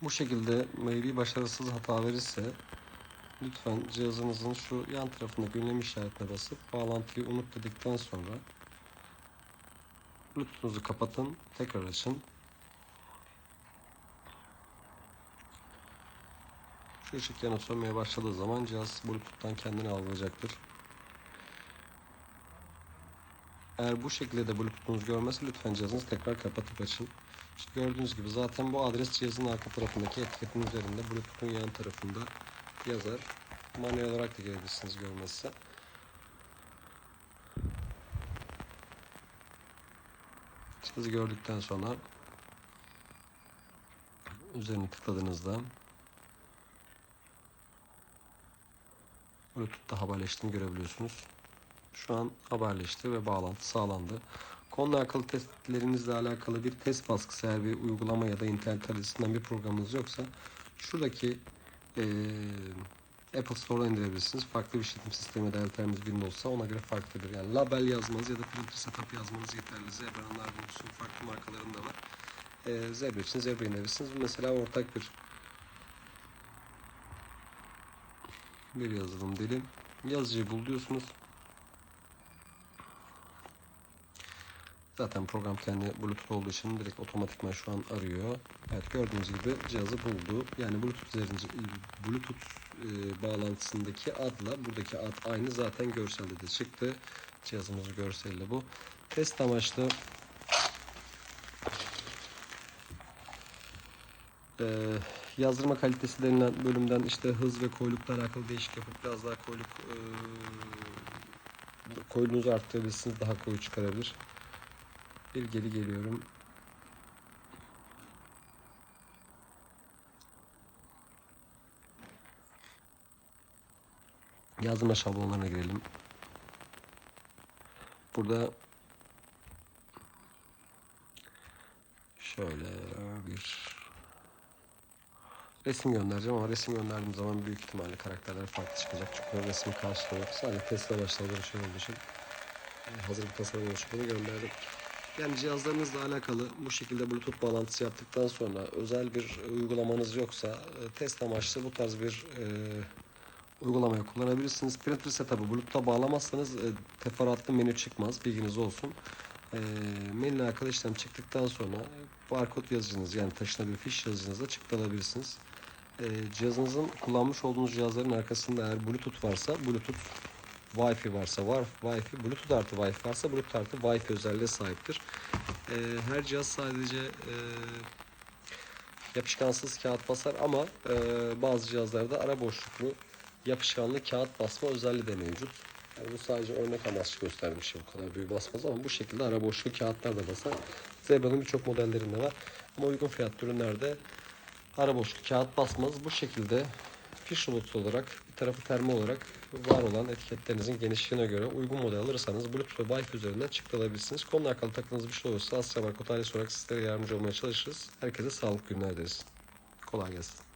Bu şekilde maybe başarısız hata verirse lütfen cihazınızın şu yan tarafındaki ünlem işaretine basıp bağlantıyı unut dedikten sonra Bluetooth'unuzu kapatın, tekrar açın. Şu ışık yanıp sönmeye başladığı zaman cihaz Bluetooth'tan kendini algılayacaktır. Eğer bu şekilde de Bluetooth'unuz görmezse lütfen cihazınızı tekrar kapatıp açın. Gördüğünüz gibi zaten bu adres cihazın arka tarafındaki etiketin üzerinde Bluetooth'un yan tarafında yazar. Manuel olarak da gelebilirsiniz görmezse. Cihazı gördükten sonra üzerine tıkladığınızda Bluetooth'ta haberleştiğini görebiliyorsunuz. Şu an haberleşti ve bağlantı sağlandı. Konuyla alakalı testlerinizle alakalı bir test baskısı eğer bir uygulama ya da internet adresinden bir programınız yoksa şuradaki eee, Apple Store'dan indirebilirsiniz. Farklı bir işletim sistemi de alternatif Windows olsa ona göre farklıdır. Yani label yazmanız ya da printer setup yazmanız yeterli. Zebra'nın Arduino'su farklı markalarında var. Eee Zebra için Zebra indirebilirsiniz. Mesela ortak bir bir yazılım dili. Yazıcıyı bul diyorsunuz. Zaten program kendi Bluetooth olduğu için direkt otomatikman şu an arıyor. Evet gördüğünüz gibi cihazı buldu. Yani Bluetooth üzerince, Bluetooth e, bağlantısındaki adla buradaki ad aynı zaten görselde de çıktı. Cihazımızın görseli bu. Test amaçlı e, yazdırma kalitesi denilen bölümden işte hız ve koylukla alakalı değişik yapıp biraz daha koyluk e, koyuluğunuzu arttırabilirsiniz. Daha koyu çıkarabilir. Bir geri geliyorum. Yazdırma şablonlarına girelim. Burada şöyle bir resim göndereceğim ama resim gönderdiğim zaman büyük ihtimalle karakterler farklı çıkacak. Çünkü resim karşılığı yok. Sadece Tesla başladığı şey olduğu için e, hazır bir tasarım oluşumunu gönderdim. Yani cihazlarınızla alakalı bu şekilde Bluetooth bağlantısı yaptıktan sonra özel bir uygulamanız yoksa e, test amaçlı bu tarz bir e, uygulamayı kullanabilirsiniz. Printer setup'ı Bluetooth'a bağlamazsanız e, teferruatlı menü çıkmaz. Bilginiz olsun. E, menüyle alakalı işlem çıktıktan sonra barkod yazıcınız yani taşınabilir fiş yazıcınızla çıktılabilirsiniz. E, cihazınızın kullanmış olduğunuz cihazların arkasında eğer Bluetooth varsa Bluetooth Wi-Fi varsa var Wi-Fi, Bluetooth artı Wi-Fi varsa Bluetooth artı Wi-Fi özelliğe sahiptir. Ee, her cihaz sadece e, yapışkansız kağıt basar ama e, bazı cihazlarda ara boşluklu yapışkanlı kağıt basma özelliği de mevcut. Yani bu sadece örnek amaçlı göstermiş bu kadar büyük basmaz ama bu şekilde ara boşluklu kağıtlar da basar. Zebra'nın birçok modellerinde var. Ama uygun fiyatlı ürünlerde ara boşluk kağıt basmaz. Bu şekilde fiş robotu olarak bir tarafı termo olarak var olan etiketlerinizin genişliğine göre uygun model alırsanız Bluetooth ve Wi-Fi üzerinden çıktılabilirsiniz. Konuyla alakalı takıldığınız bir şey olursa Asya ailesi olarak sizlere yardımcı olmaya çalışırız. Herkese sağlıklı günler dileriz. Kolay gelsin.